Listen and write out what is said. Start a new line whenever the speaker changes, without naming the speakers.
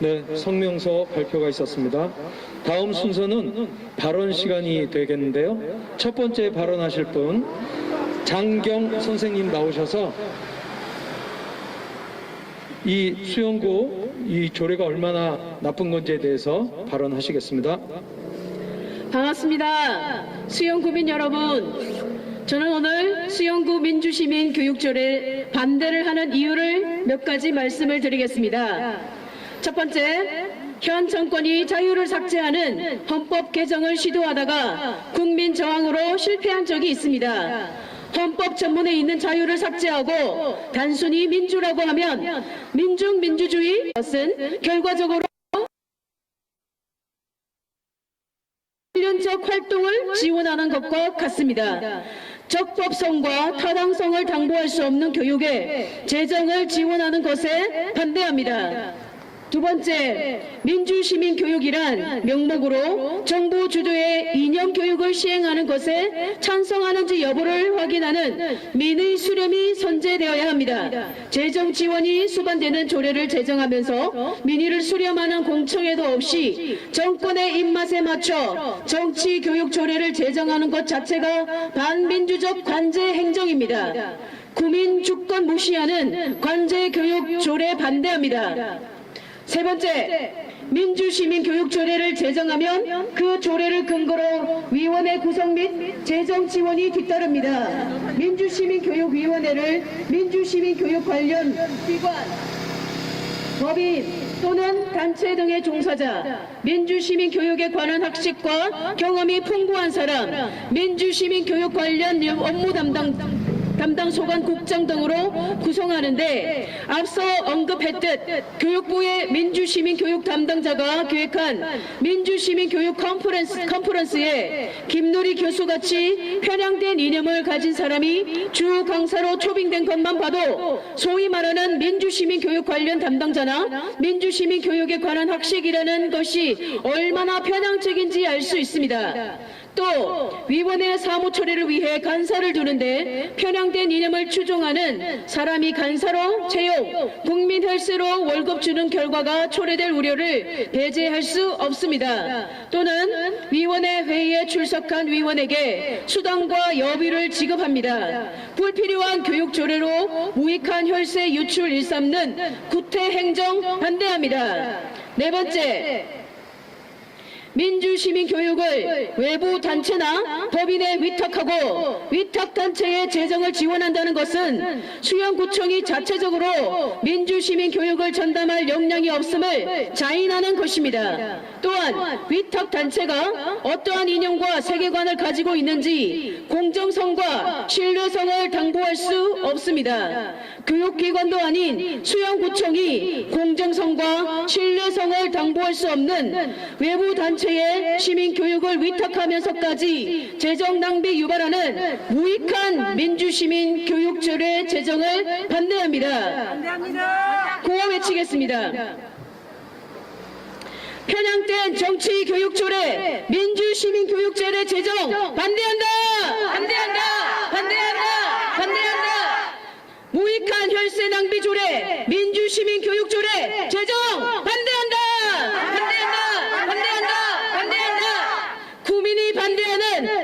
네, 성명서 발표가 있었습니다. 다음 순서는 발언 시간이 되겠는데요. 첫 번째 발언하실 분 장경 선생님 나오셔서 이 수영구 이 조례가 얼마나 나쁜 건지에 대해서 발언하시겠습니다.
반갑습니다. 수영구민 여러분. 저는 오늘 수영구 민주시민 교육조례 반대를 하는 이유를 몇 가지 말씀을 드리겠습니다. 첫 번째, 현 정권이 자유를 삭제하는 헌법 개정을 시도하다가 국민 저항으로 실패한 적이 있습니다. 헌법 전문에 있는 자유를 삭제하고 단순히 민주라고 하면 민중 민주주의 것은 결과적으로 훈련적 활동을 지원하는 것과 같습니다. 적법성과 타당성을 당보할 수 없는 교육에 재정을 지원하는 것에 반대합니다. 두 번째, 민주시민 교육이란 명목으로 정부 주도의 이념 교육을 시행하는 것에 찬성하는지 여부를 확인하는 민의 수렴이 선제되어야 합니다. 재정 지원이 수반되는 조례를 제정하면서 민의를 수렴하는 공청회도 없이 정권의 입맛에 맞춰 정치 교육 조례를 제정하는 것 자체가 반민주적 관제 행정입니다. 국민 주권 무시하는 관제 교육 조례 반대합니다. 세 번째, 민주시민 교육 조례를 제정하면 그 조례를 근거로 위원회 구성 및 재정 지원이 뒤따릅니다. 민주시민 교육위원회를 민주시민 교육 관련 기관, 법인 또는 단체 등의 종사자, 민주시민 교육에 관한 학식과 경험이 풍부한 사람, 민주시민 교육 관련 업무 담당 담당 소관국장 등으로 구성하는데 앞서 언급했듯 교육부의 민주시민 교육 담당자가 기획한 민주시민 교육 컨퍼런스, 컨퍼런스에 김누리 교수같이 편향된 이념을 가진 사람이 주 강사로 초빙된 것만 봐도 소위 말하는 민주시민 교육 관련 담당자나 민주시민 교육에 관한 학식이라는 것이 얼마나 편향적인지 알 수 있습니다. 또 위원회 사무 처리를 위해 간사를 두는데 편향된 이념을 추종하는 사람이 간사로 채용, 국민 혈세로 월급 주는 결과가 초래될 우려를 배제할 수 없습니다. 또는 위원회 회의에 출석한 위원에게 수당과 여비를 지급합니다. 불필요한 교육 조례로 무익한 혈세 유출 일삼는 구태 행정 반대합니다. 네 번째, 민주시민 교육을 외부 단체나 법인에 위탁하고 위탁 단체의 재정을 지원한다는 것은 수영구청이 자체적으로 민주시민 교육을 전담할 역량이 없음을 자인하는 것입니다. 또한 위탁 단체가 어떠한 이념과 세계관을 가지고 있는지 공정성과 신뢰성을 당보할 수 없습니다. 교육기관도 아닌 수영구청이 공정성과 신뢰성을 당보할 수 없는 외부 단체 에 시민 교육을 위탁하면서까지 재정 낭비 유발하는 무익한 민주시민 교육조례 제정을 반대합니다. 구호 외치겠습니다. 편향된 정치 교육조례 민주시민 교육제례 제정 반대한다. 반대한다. 반대한다. 반대한다. 무익한 혈세 낭비 조례 민주시민 교육 CNN